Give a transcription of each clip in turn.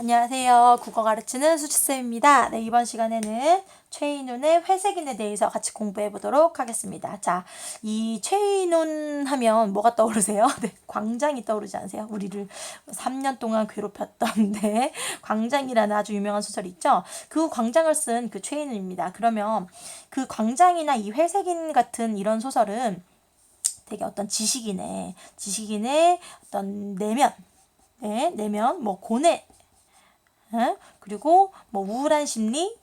안녕하세요. 국어 가르치는 수지쌤입니다. 네, 이번 시간에는 최인훈의 회색인에 대해서 같이 공부해 보도록 하겠습니다. 자, 이 최인훈 하면 뭐가 떠오르세요? 네, 광장이 떠오르지 않으세요? 우리를 3년 동안 괴롭혔던, 네, 광장이라는 아주 유명한 소설이 있죠? 그 광장을 쓴 그 최인훈입니다. 그러면 그 광장이나 이 회색인 같은 이런 소설은 되게 어떤 지식인의, 지식인의 어떤 내면, 네, 내면, 뭐 고뇌, 예? 그리고 뭐 우울한 심리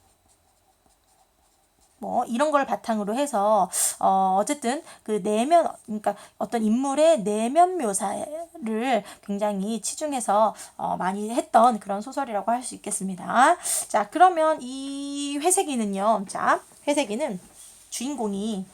뭐 이런 걸 바탕으로 해서 어 어쨌든 그 내면 그러니까 어떤 인물의 내면 묘사를 굉장히 치중해서 어 많이 했던 그런 소설이라고 할 수 있겠습니다. 자, 그러면 이 회색이는요. 자, 회색이는 주인공이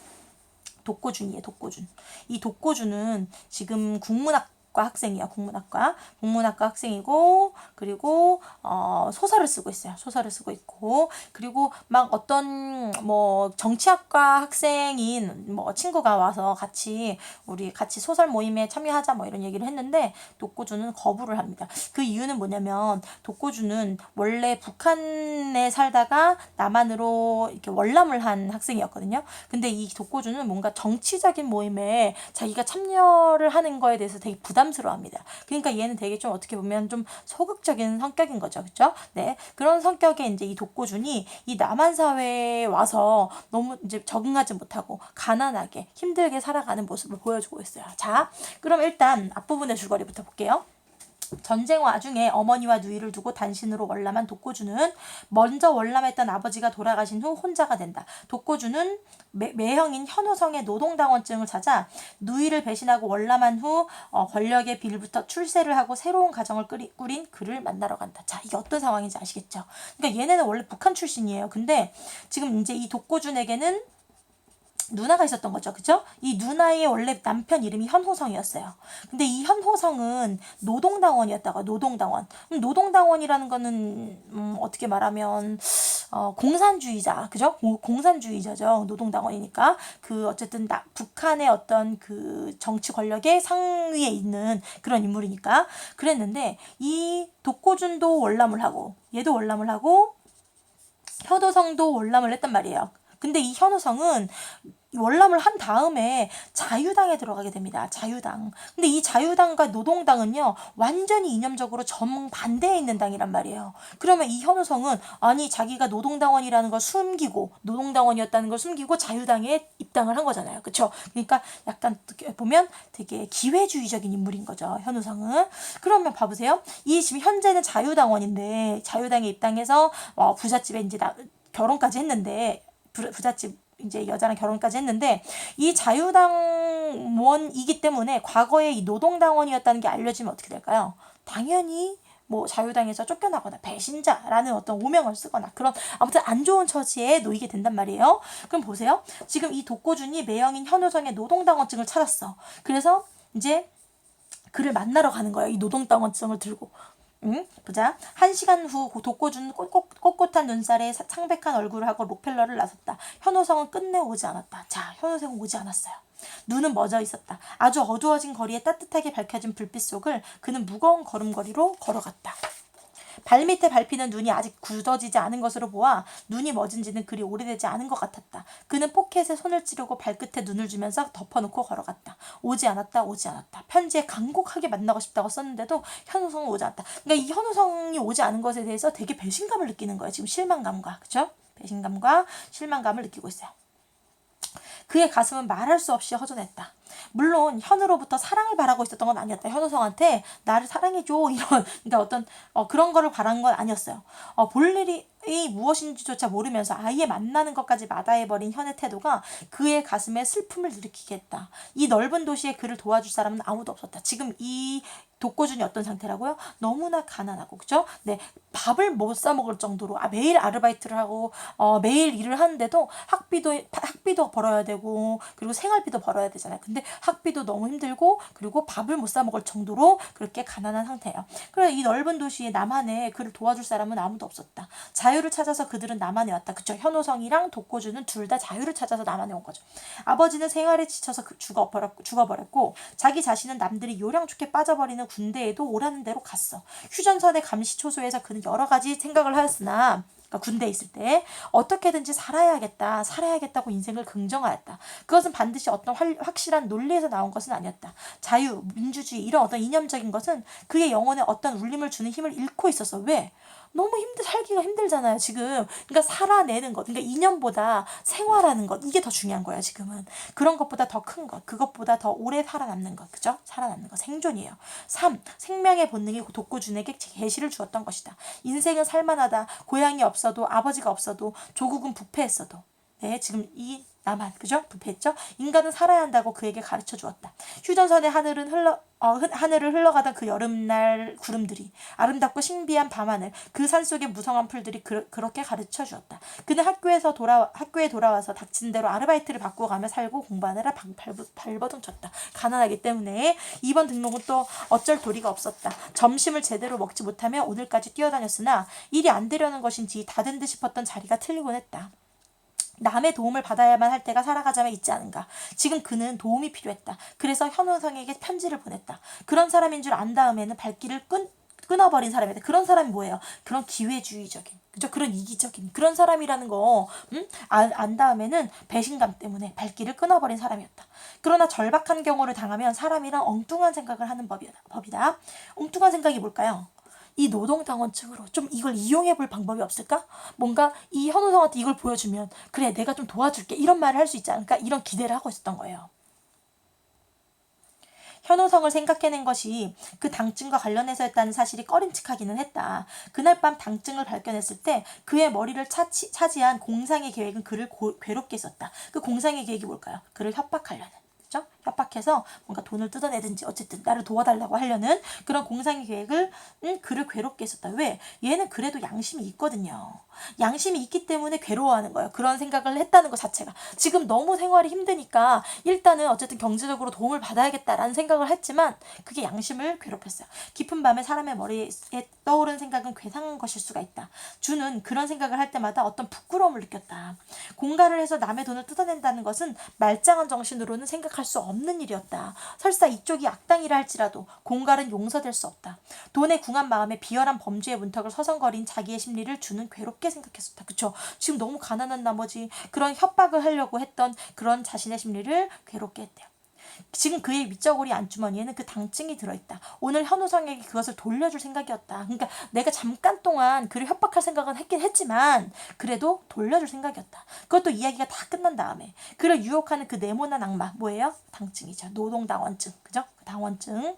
독고준이에요, 독고준. 이 독고준은 지금 국문학 과 학생이야 국문학과. 국문학과 학생이고 그리고 어 소설을 쓰고 있어요. 소설을 쓰고 있고. 그리고 막 어떤 뭐 정치학과 학생인 뭐 친구가 와서 같이 우리 같이 소설 모임에 참여하자 뭐 이런 얘기를 했는데 독고주는 거부를 합니다. 그 이유는 뭐냐면 독고주는 원래 북한에 살다가 남한으로 이렇게 월남을 한 학생이었거든요. 근데 이 독고주는 뭔가 정치적인 모임에 자기가 참여를 하는 거에 대해서 되게 부담 부담스러워합니다. 그러니까 얘는 되게 좀 어떻게 보면 좀 소극적인 성격인 거죠, 그렇죠? 네 그런 성격의 이제 이 독고준이 이 남한 사회에 와서 너무 이제 적응하지 못하고 가난하게 힘들게 살아가는 모습을 보여주고 있어요. 자, 그럼 일단 앞부분의 줄거리부터 볼게요. 전쟁 와중에 어머니와 누이를 두고 단신으로 월남한 독고주는 먼저 월남했던 아버지가 돌아가신 후 혼자가 된다. 독고주는 매, 형인 현우성의 노동당원증을 찾아 누이를 배신하고 월남한 후 어, 권력의 빌부터 출세를 하고 새로운 가정을 꾸리, 꾸린 그를 만나러 간다. 자, 이게 어떤 상황인지 아시겠죠? 그러니까 얘네는 원래 북한 출신이에요. 근데 지금 이제 이 독고준에게는 누나가 있었던 거죠. 그죠? 이 누나의 원래 남편 이름이 현호성이었어요. 근데 이 현호성은 노동당원이었다가 노동당원. 음, 노동당원이라는 거는 음, 어떻게 말하면 어, 공산주의자, 그죠? 공산주의자죠. 노동당원이니까 그 어쨌든 나, 북한의 어떤 그 정치 권력의 상위에 있는 그런 인물이니까 그랬는데 이 독고준도 월남을 하고 얘도 월남을 하고 현호성도 월남을 했단 말이에요. 근데 이 현우성은 월남을 한 다음에 자유당에 들어가게 됩니다. 자유당. 근데 이 자유당과 노동당은요, 완전히 이념적으로 정반대에 있는 당이란 말이에요. 그러면 이 현우성은, 아니, 자기가 노동당원이라는 걸 숨기고, 노동당원이었다는 걸 숨기고 자유당에 입당을 한 거잖아요. 그쵸? 그러니까 약간 보면 되게 기회주의적인 인물인 거죠. 현우성은. 그러면 봐보세요. 이 지금 현재는 자유당원인데, 자유당에 입당해서, 어, 부잣집에 이제 나, 결혼까지 했는데, 부잣집 이제 여자랑 결혼까지 했는데 이 자유당원이기 때문에 과거에 이 노동당원이었다는 게 알려지면 어떻게 될까요? 당연히 뭐 자유당에서 쫓겨나거나 배신자라는 어떤 오명을 쓰거나 그런 아무튼 안 좋은 처지에 놓이게 된단 말이에요. 그럼 보세요. 지금 이 독고준이 매형인 현우성의 노동당원증을 찾았어. 그래서 이제 그를 만나러 가는 거예요. 이 노동당원증을 들고. 응? 보자. 한 시간 후 독고준 꼿꼿 한 눈살에 창백한 얼굴을 하고 로펠러를 나섰다. 현호성은 끝내 오지 않았다. 자, 현호성은 오지 않았어요. 눈은 멎어 있었다. 아주 어두워진 거리에 따뜻하게 밝혀진 불빛 속을 그는 무거운 걸음걸이로 걸어갔다. 발밑에 밟히는 눈이 아직 굳어지지 않은 것으로 보아 눈이 멎은 지는 그리 오래되지 않은 것 같았다. 그는 포켓에 손을 찌르고 발끝에 눈을 주면서 덮어놓고 걸어갔다. 오지 않았다, 오지 않았다. 편지에 간곡하게 만나고 싶다고 썼는데도 현우성은 오지 않았다. 그러니까 이 현우성이 오지 않은 것에 대해서 되게 배신감을 느끼는 거예요. 지금 실망감과, 그죠? 배신감과 실망감을 느끼고 있어요. 그의 가슴은 말할 수 없이 허전했다. 물론 현우로부터 사랑을 바라고 있었던 건 아니었다. 현우성한테 나를 사랑해줘 이런 그러니까 어떤 어, 그런 거를 바란 건 아니었어요. 어, 볼 일이 무엇인지조차 모르면서 아예 만나는 것까지 마다해버린 현의 태도가 그의 가슴에 슬픔을 일으키게 했다. 이 넓은 도시에 그를 도와줄 사람은 아무도 없었다. 지금 이 독고준이 어떤 상태라고요? 너무나 가난하고 그죠? 네 밥을 못 사 먹을 정도로 아, 매일 아르바이트를 하고 어, 매일 일을 하는데도 학비도 학비도 벌어야 되고 그리고 생활비도 벌어야 되잖아요. 근데 학비도 너무 힘들고 그리고 밥을 못 사 먹을 정도로 그렇게 가난한 상태예요. 그래서 이 넓은 도시에 남한에 그를 도와줄 사람은 아무도 없었다. 자유를 찾아서 그들은 남한에 왔다. 그쵸? 현호성이랑 독고주는 둘 다 자유를 찾아서 남한에 온 거죠. 아버지는 생활에 지쳐서 그- 죽어버렸고, 자기 자신은 남들이 요령 좋게 빠져버리는 군대에도 오라는 대로 갔어. 휴전선의 감시초소에서 그는 여러 가지 생각을 하였으나 군대에 있을 때 어떻게든지 살아야겠다, 살아야겠다고 인생을 긍정하였다. 그것은 반드시 어떤 활- 확실한 논리에서 나온 것은 아니었다. 자유, 민주주의 이런 어떤 이념적인 것은 그의 영혼에 어떤 울림을 주는 힘을 잃고 있었어. 왜? 너무 힘들 살기가 힘들잖아요 지금. 그러니까 살아내는 것 그러니까 이념보다 생활하는 것 이게 더 중요한 거야 지금은. 그런 것보다 더 큰 것 그것보다 더 오래 살아남는 것 그죠? 살아남는 것 생존이에요. 3 생명의 본능이 독고준에게 계시를 주었던 것이다. 인생은 살만하다. 고향이 없어도 아버지가 없어도 조국은 부패했어도 네 지금 이 나만 그죠 부패했죠 인간은 살아야 한다고 그에게 가르쳐 주었다 휴전선의 하늘은 흘러 어, 흐- 하늘을 흘러가던 그 여름날 구름들이 아름답고 신비한 밤하늘 그 산속의 무성한 풀들이 그, 그렇게 가르쳐 주었다. 그는 학교에서 돌아 학교에 돌아와서 닥친 대로 아르바이트를 바꿔가며 살고 공부하느라 방, 발버, 발버둥 쳤다. 가난하기 때문에 이번 등록은 또 어쩔 도리가 없었다. 점심을 제대로 먹지 못하며 오늘까지 뛰어다녔으나 일이 안 되려는 것인지 다된 듯 싶었던 자리가 틀리곤 했다. 남의 도움을 받아야만 할 때가 살아가자면 있지 않은가. 지금 그는 도움이 필요했다. 그래서 현우성에게 편지를 보냈다. 그런 사람인 줄 안 다음에는 발길을 끈, 끊어버린 사람이다. 그런 사람이 뭐예요? 그런 기회주의적인, 그죠? 그런 이기적인 그런 사람이라는 거, 음? 안, 안 다음에는 배신감 때문에 발길을 끊어버린 사람이었다. 그러나 절박한 경우를 당하면 사람이란 엉뚱한 생각을 하는 법이다. 법이다. 엉뚱한 생각이 뭘까요? 이 노동당원 측으로 좀 이걸 이용해 볼 방법이 없을까? 뭔가 이 현우성한테 이걸 보여주면 그래 내가 좀 도와줄게 이런 말을 할 수 있지 않을까? 이런 기대를 하고 있었던 거예요. 현우성을 생각해낸 것이 그 당증과 관련해서였다는 사실이 꺼림칙하기는 했다. 그날 밤 당증을 발견했을 때 그의 머리를 차치, 차지한 공상의 계획은 그를 고, 괴롭게 했었다. 그 공상의 계획이 뭘까요? 그를 협박하려는. 그죠? 협박해서 뭔가 돈을 뜯어내든지 어쨌든 나를 도와달라고 하려는 그런 공상의 계획을 음, 그를 괴롭게 했었다. 왜? 얘는 그래도 양심이 있거든요. 양심이 있기 때문에 괴로워하는 거예요. 그런 생각을 했다는 것 자체가. 지금 너무 생활이 힘드니까 일단은 어쨌든 경제적으로 도움을 받아야겠다라는 생각을 했지만 그게 양심을 괴롭혔어요. 깊은 밤에 사람의 머리에 떠오른 생각은 괴상한 것일 수가 있다. 주는 그런 생각을 할 때마다 어떤 부끄러움을 느꼈다. 공갈을 해서 남의 돈을 뜯어낸다는 것은 말짱한 정신으로는 생각할 수 없는 일이었다. 설사 이쪽이 악당이라 할지라도 공갈은 용서될 수 없다. 돈에 궁한 마음에 비열한 범죄의 문턱을 서성거린 자기의 심리를 주는 괴롭게 생각했었다. 그쵸? 지금 너무 가난한 나머지 그런 협박을 하려고 했던 그런 자신의 심리를 괴롭게 했대요. 지금 그의 위저고리 안주머니에는 그 당증이 들어있다. 오늘 현우성에게 그것을 돌려줄 생각이었다. 그러니까 내가 잠깐 동안 그를 협박할 생각은 했긴 했지만 그래도 돌려줄 생각이었다. 그것도 이야기가 다 끝난 다음에 그를 유혹하는 그 네모난 악마 뭐예요? 당증이죠. 노동당원증. 그죠? 그 당원증.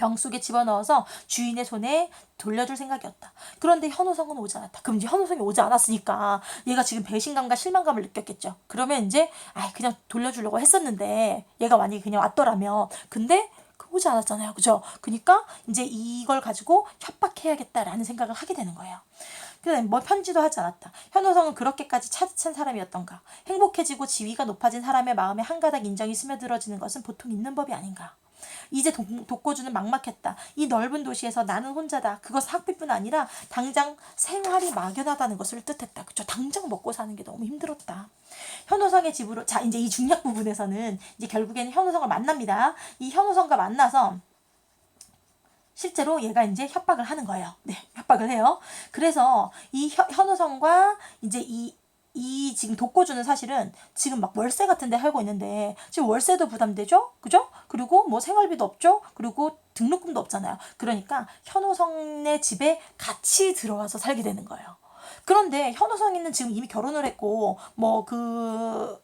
병 속에 집어넣어서 주인의 손에 돌려줄 생각이었다. 그런데 현우성은 오지 않았다. 그럼 이제 현우성이 오지 않았으니까 얘가 지금 배신감과 실망감을 느꼈겠죠. 그러면 이제 아 그냥 돌려주려고 했었는데 얘가 만약에 그냥 왔더라면 근데 그 오지 않았잖아요. 그죠? 그러니까 이제 이걸 가지고 협박해야겠다라는 생각을 하게 되는 거예요. 근데 뭐 편지도 하지 않았다. 현호성은 그렇게까지 차디찬 사람이었던가. 행복해지고 지위가 높아진 사람의 마음에 한 가닥 인정이 스며들어지는 것은 보통 있는 법이 아닌가. 이제 독, 독고주는 막막했다. 이 넓은 도시에서 나는 혼자다. 그것 학비뿐 아니라 당장 생활이 막연하다는 것을 뜻했다. 그쵸? 당장 먹고 사는 게 너무 힘들었다. 현호성의 집으로 자 이제 이 중략 부분에서는 이제 결국에는 현호성을 만납니다. 이 현호성과 만나서 실제로 얘가 이제 협박을 하는 거예요. 네, 협박을 해요. 그래서 이 현, 현우성과 이제 이, 이 지금 독고주는 사실은 지금 막 월세 같은 데 살고 있는데 지금 월세도 부담되죠? 그죠? 그리고 뭐 생활비도 없죠? 그리고 등록금도 없잖아요. 그러니까 현우성네 집에 같이 들어와서 살게 되는 거예요. 그런데 현우성이는 지금 이미 결혼을 했고 뭐그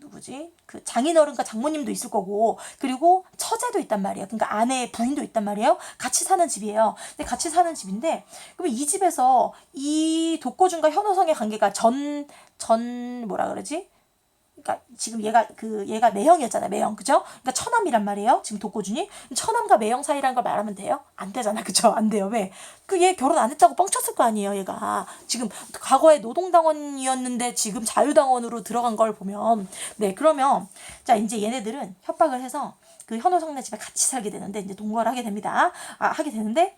누구지? 그 장인어른과 장모님도 있을 거고 그리고 처제도 있단 말이에요. 그러니까 아내 부인도 있단 말이에요. 같이 사는 집이에요. 근데 같이 사는 집인데 그러면 이 집에서 이 독고준과 현호성의 관계가 전 전 뭐라 그러지? 그러니까 지금 얘가 그 얘가 매형이었잖아요. 매형. 그죠? 그러니까 처남이란 말이에요. 지금 독고준이. 처남과 매형 사이라는 걸 말하면 돼요? 안 되잖아. 그죠? 안 돼요. 왜? 그 얘 결혼 안 했다고 뻥쳤을 거 아니에요, 얘가. 지금 과거에 노동당원이었는데 지금 자유당원으로 들어간 걸 보면 네, 그러면 자, 이제 얘네들은 협박을 해서 그 현호성네 집에 같이 살게 되는데 이제 동거를 하게 됩니다. 아, 하게 되는데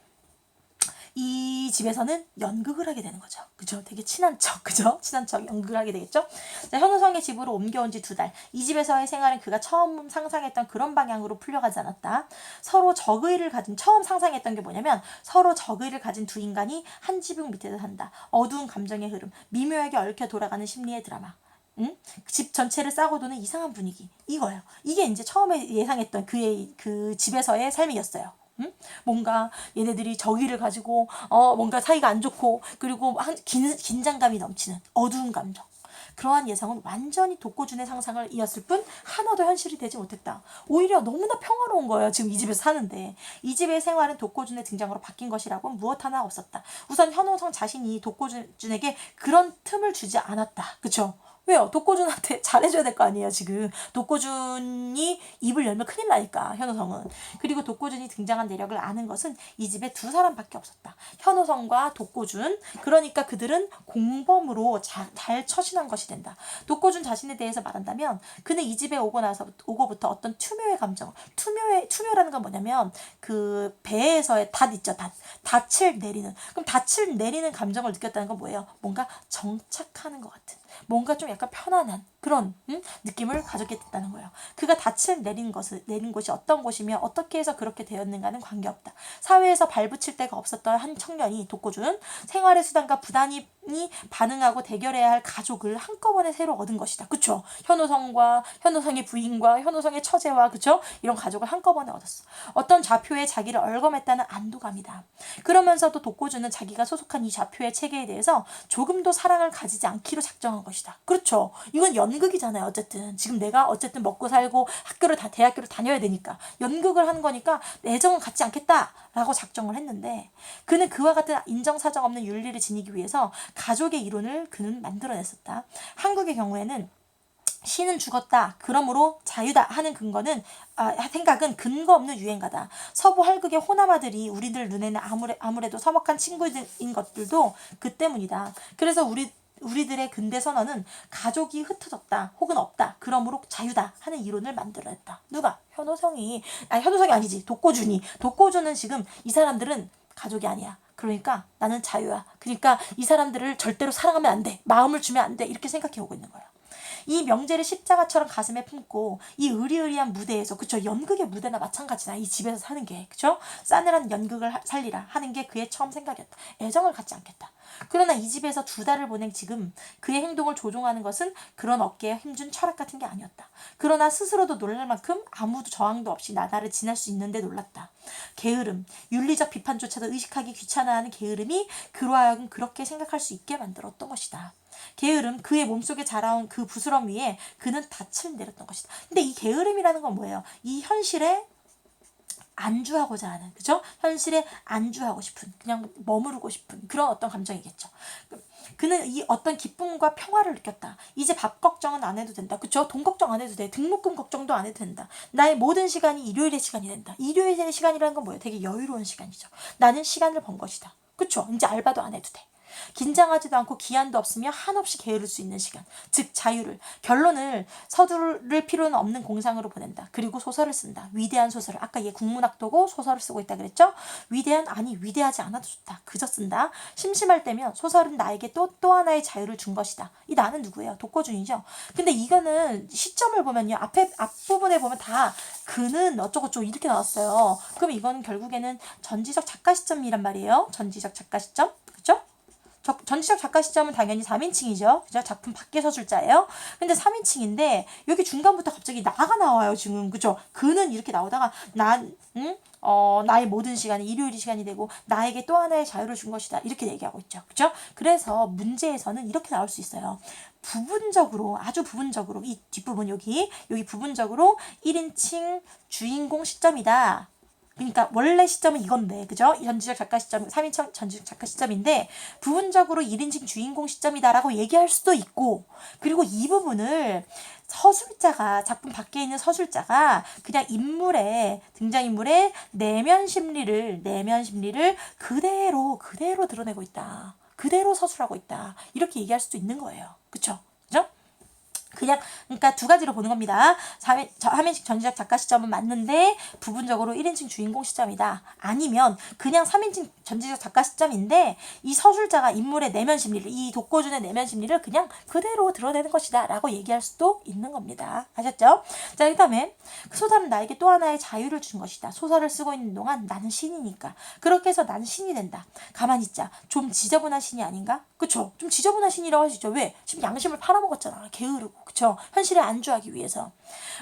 이 집에서는 연극을 하게 되는 거죠. 그죠? 되게 친한 척, 그죠? 친한 척 연극을 하게 되겠죠? 자, 현우성의 집으로 옮겨온 지 두 달. 이 집에서의 생활은 그가 처음 상상했던 그런 방향으로 풀려가지 않았다. 서로 적의를 가진, 처음 상상했던 게 뭐냐면 서로 적의를 가진 두 인간이 한 지붕 밑에서 산다. 어두운 감정의 흐름, 미묘하게 얽혀 돌아가는 심리의 드라마. 응? 집 전체를 싸고 도는 이상한 분위기. 이거예요. 이게 이제 처음에 예상했던 그의 그 집에서의 삶이었어요. 응? 뭔가 얘네들이 저기를 가지고 어 뭔가 사이가 안 좋고 그리고 한, 긴, 긴장감이 넘치는 어두운 감정 그러한 예상은 완전히 독고준의 상상을 이었을 뿐 하나도 현실이 되지 못했다. 오히려 너무나 평화로운 거예요. 지금 이 집에서 사는데 이 집의 생활은 독고준의 등장으로 바뀐 것이라고 무엇 하나 없었다. 우선 현호성 자신이 독고준에게 그런 틈을 주지 않았다. 그쵸? 왜요? 독고준한테 잘해줘야 될 거 아니에요, 지금. 독고준이 입을 열면 큰일 나니까, 현호성은. 그리고 독고준이 등장한 내력을 아는 것은 이 집에 두 사람밖에 없었다. 현호성과 독고준. 그러니까 그들은 공범으로 자, 잘 처신한 것이 된다. 독고준 자신에 대해서 말한다면 그는 이 집에 오고 나서 오고부터 어떤 투묘의 감정, 투묘의 투묘라는 건 뭐냐면 그 배에서의 닷 있죠, 닷. 닻을 내리는. 그럼 닻을 내리는 감정을 느꼈다는 건 뭐예요? 뭔가 정착하는 것 같은. 뭔가 좀 약간 편안한 그런 음? 느낌을 가졌게 됐다는 거예요. 그가 닻을 내린 것을 내린 곳이 어떤 곳이며 어떻게 해서 그렇게 되었는가는 관계없다. 사회에서 발붙일 데가 없었던 한 청년이 독고준 생활의 수단과 부단히 반응하고 대결해야 할 가족을 한꺼번에 새로 얻은 것이다. 그쵸? 현우성과 현우성의 부인과 현우성의 처제와 그쵸? 이런 가족을 한꺼번에 얻었어. 어떤 좌표에 자기를 얼검했다는 안도감이다. 그러면서도 독고준은 자기가 소속한 이 좌표의 체계에 대해서 조금도 사랑을 가지지 않기로 작정한 것이다. 그렇죠? 이건 연 극이잖아요. 어쨌든 지금 내가 어쨌든 먹고 살고 학교를 다 대학교를 다녀야 되니까 연극을 하는 거니까 애정은 갖지 않겠다라고 작정을 했는데 그는 그와 같은 인정사정 없는 윤리를 지니기 위해서 가족의 이론을 그는 만들어냈었다. 한국의 경우에는 신은 죽었다. 그러므로 자유다 하는 근거는 아, 생각은 근거 없는 유행가다. 서부 활극의 호남아들이 우리들 눈에는 아무래, 아무래도 서먹한 친구인 것들도 그 때문이다. 그래서 우리 우리들의 근대 선언은 가족이 흩어졌다 혹은 없다 그러므로 자유다 하는 이론을 만들어냈다. 누가? 현호성이 아 현호성이 아니지 독고준이 독고준은 지금 이 사람들은 가족이 아니야. 그러니까 나는 자유야. 그러니까 이 사람들을 절대로 사랑하면 안 돼. 마음을 주면 안 돼. 이렇게 생각해 오고 있는 거야. 이 명제를 십자가처럼 가슴에 품고 이 의리의리한 무대에서 그쵸 연극의 무대나 마찬가지다. 이 집에서 사는 게 그쵸? 싸늘한 연극을 살리라 하는 게 그의 처음 생각이었다. 애정을 갖지 않겠다. 그러나 이 집에서 두 달을 보낸 지금 그의 행동을 조종하는 것은 그런 어깨에 힘준 철학 같은 게 아니었다. 그러나 스스로도 놀랄 만큼 아무도 저항도 없이 나날을 지날 수 있는데 놀랐다. 게으름 윤리적 비판조차도 의식하기 귀찮아하는 게으름이 그로 하여금 그렇게 생각할 수 있게 만들었던 것이다 게으름, 그의 몸속에 자라온 그 부스럼 위에 그는 닻을 내렸던 것이다. 근데 이 게으름이라는 건 뭐예요? 이 현실에 안주하고자 하는, 그죠? 현실에 안주하고 싶은, 그냥 머무르고 싶은 그런 어떤 감정이겠죠. 그는 이 어떤 기쁨과 평화를 느꼈다. 이제 밥 걱정은 안 해도 된다. 그쵸? 돈 걱정 안 해도 돼. 등록금 걱정도 안 해도 된다. 나의 모든 시간이 일요일의 시간이 된다. 일요일의 시간이라는 건 뭐예요? 되게 여유로운 시간이죠. 나는 시간을 번 것이다. 그쵸? 이제 알바도 안 해도 돼. 긴장하지도 않고 기한도 없으며 한없이 게으를 수 있는 시간, 즉 자유를 결론을 서두를 필요는 없는 공상으로 보낸다. 그리고 소설을 쓴다. 위대한 소설을 아까 얘 국문학도고 소설을 쓰고 있다 그랬죠? 위대한 아니 위대하지 않아도 좋다. 그저 쓴다. 심심할 때면 소설은 나에게 또또 하나의 자유를 준 것이다. 이 나는 누구예요? 독거준이죠. 근데 이거는 시점을 보면요. 앞에 앞부분에 보면 다 그는 어쩌고저쩌고 이렇게 나왔어요. 그럼 이거는 결국에는 전지적 작가 시점이란 말이에요. 전지적 작가 시점. 그죠? 전지적 작가 시점은 당연히 3인칭이죠. 그죠? 작품 밖에서 줄자예요. 근데 3인칭인데 여기 중간부터 갑자기 나가 나와요. 지금 그죠? 그는 이렇게 나오다가 난 응? 어, 나의 모든 시간이 일요일이 시간이 되고 나에게 또 하나의 자유를 준 것이다. 이렇게 얘기하고 있죠. 그죠? 그래서 문제에서는 이렇게 나올 수 있어요. 부분적으로 아주 부분적으로 이 뒷부분 여기 여기 부분적으로 1인칭 주인공 시점이다. 그러니까 원래 시점은 이건데, 그죠? 전지적 작가 시점, 3인称 전지적 작가 시점인데, 부분적으로 1인칭 주인공 시점이다라고 얘기할 수도 있고, 그리고 이 부분을 서술자가, 작품 밖에 있는 서술자가 그냥 인물의, 등장인물의 내면 심리를, 내면 심리를 그대로, 그대로 드러내고 있다. 그대로 서술하고 있다. 이렇게 얘기할 수도 있는 거예요. 그쵸? 그죠? 그냥 그러니까 두 가지로 보는 겁니다. 사회- 저 화면식 전지적 작가 시점은 맞는데 부분적으로 1인칭 주인공 시점이다. 아니면 그냥 3인칭 전지적 작가 시점인데 이 서술자가 인물의 내면 심리를 이 독고준의 내면 심리를 그냥 그대로 드러내는 것이다 라고 얘기할 수도 있는 겁니다. 아셨죠? 자, 그 다음에 그 소설은 나에게 또 하나의 자유를 준 것이다. 소설을 쓰고 있는 동안 나는 신이니까. 그렇게 해서 나는 신이 된다. 가만히 있자. 좀 지저분한 신이 아닌가? 그쵸? 좀 지저분한 신이라고 있죠. 왜? 지금 양심을 팔아먹었잖아. 게으르고. 그쵸? 현실에 안주하기 위해서.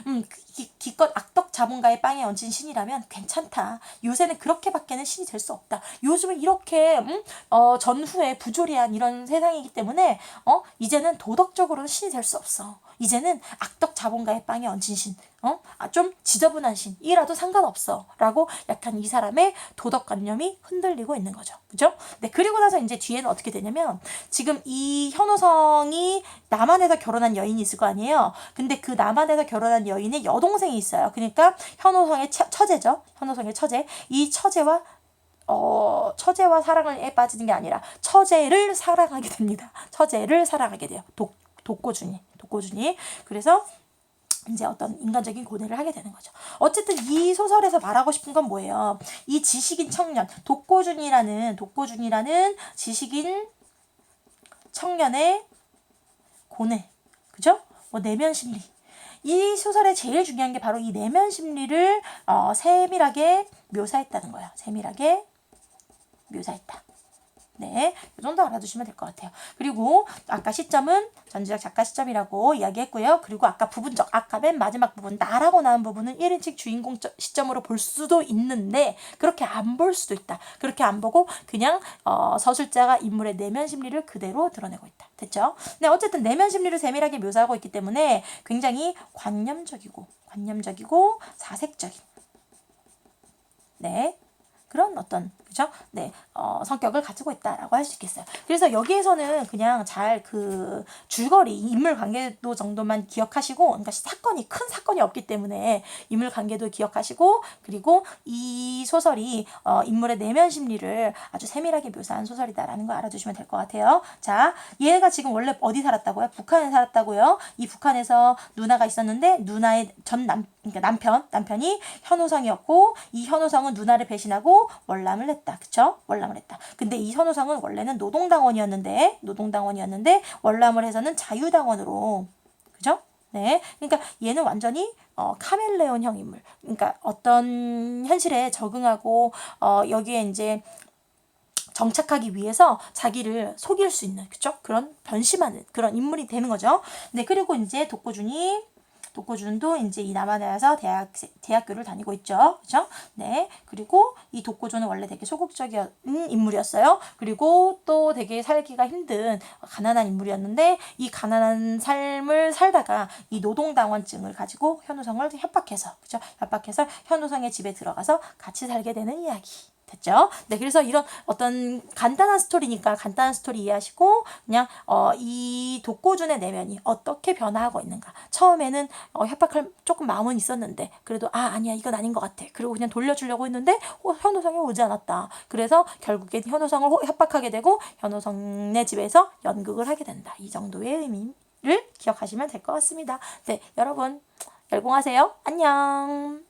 음, 기, 기껏 악덕 자본가의 빵에 얹힌 신이라면 괜찮다. 요새는 그렇게밖에는 신이 될 수 없다. 요즘은 이렇게 음, 어, 전후에 부조리한 이런 세상이기 때문에 어, 이제는 도덕적으로는 신이 될 수 없어. 이제는 악덕 자본가의 빵에 얹힌 신, 어? 아, 좀 지저분한 신, 이라도 상관없어. 라고 약간 이 사람의 도덕관념이 흔들리고 있는 거죠. 그죠? 네, 그리고 나서 이제 뒤에는 어떻게 되냐면, 지금 이 현호성이 남한에서 결혼한 여인이 있을 거 아니에요? 근데 그 남한에서 결혼한 여인의 여 동생이 있어요. 그러니까 현호성의 처, 처제죠. 현호성의 처제. 이 처제와 어, 처제와 사랑에 빠지는 게 아니라 처제를 사랑하게 됩니다. 처제를 사랑하게 돼요. 독, 독고준이. 독고준이. 그래서 이제 어떤 인간적인 고뇌를 하게 되는 거죠. 어쨌든 이 소설에서 말하고 싶은 건 뭐예요? 이 지식인 청년, 독고준이라는, 독고준이라는 지식인 청년의 고뇌. 그죠? 뭐 내면 심리. 이 소설의 제일 중요한 게 바로 이 내면 심리를 어, 세밀하게 묘사했다는 거예요. 세밀하게 묘사했다. 네, 이 정도 알아두시면 될 것 같아요. 그리고 아까 시점은 전지적 작가 시점이라고 이야기했고요. 그리고 아까 부분적, 아까 맨 마지막 부분 나라고 나온 부분은 1인칭 주인공 저- 시점으로 볼 수도 있는데 그렇게 안 볼 수도 있다. 그렇게 안 보고 그냥 어, 서술자가 인물의 내면 심리를 그대로 드러내고 있다. 됐죠? 네, 어쨌든 내면 심리를 세밀하게 묘사하고 있기 때문에 굉장히 관념적이고 관념적이고 사색적인 네. 그런 어떤 그죠? 네, 어, 성격을 가지고 있다라고 할 수 있겠어요. 그래서 여기에서는 그냥 잘 그 줄거리 인물 관계도 정도만 기억하시고, 그러니까 사건이 큰 사건이 없기 때문에 인물 관계도 기억하시고, 그리고 이 소설이 어, 인물의 내면 심리를 아주 세밀하게 묘사한 소설이다라는 거 알아두시면 될 것 같아요. 자, 얘가 지금 원래 어디 살았다고요? 북한에 살았다고요. 이 북한에서 누나가 있었는데 누나의 전 남, 그러니까 남편, 남편이 현호성이었고 이 현호성은 누나를 배신하고 월남을 했다. 그쵸? 월남을 했다. 근데 이 현호성은 원래는 노동당원이었는데 노동당원이었는데 월남을 해서는 자유당원으로 그죠? 네. 그러니까 얘는 완전히 어, 카멜레온형 인물. 그러니까 어떤 현실에 적응하고 어, 여기에 이제 정착하기 위해서 자기를 속일 수 있는 그죠? 그런 변심하는 그런 인물이 되는 거죠. 네 그리고 이제 독고준이 독고준도 이제 이 와서 대학 대학교를 다니고 있죠. 그죠? 네. 그리고 이 독고준은 원래 되게 소극적인 인물이었어요. 그리고 또 되게 살기가 힘든 가난한 인물이었는데 이 가난한 삶을 살다가 이 노동당원증을 가지고 현우성을 협박해서 그죠? 협박해서 현우성의 집에 들어가서 같이 살게 되는 이야기. 됐죠? 네, 그래서 이런 어떤 간단한 스토리니까 간단한 스토리 이해하시고 그냥 어, 이 독고준의 내면이 어떻게 변화하고 있는가. 처음에는 어, 협박할 조금 마음은 있었는데 그래도 아 아니야 이건 아닌 것 같아. 그리고 그냥 돌려주려고 했는데 어, 현우성이 오지 않았다. 그래서 결국엔 현우성을 호- 협박하게 되고 현우성네 집에서 연극을 하게 된다. 이 정도의 의미를 기억하시면 될 것 같습니다. 네, 여러분 열공하세요. 안녕.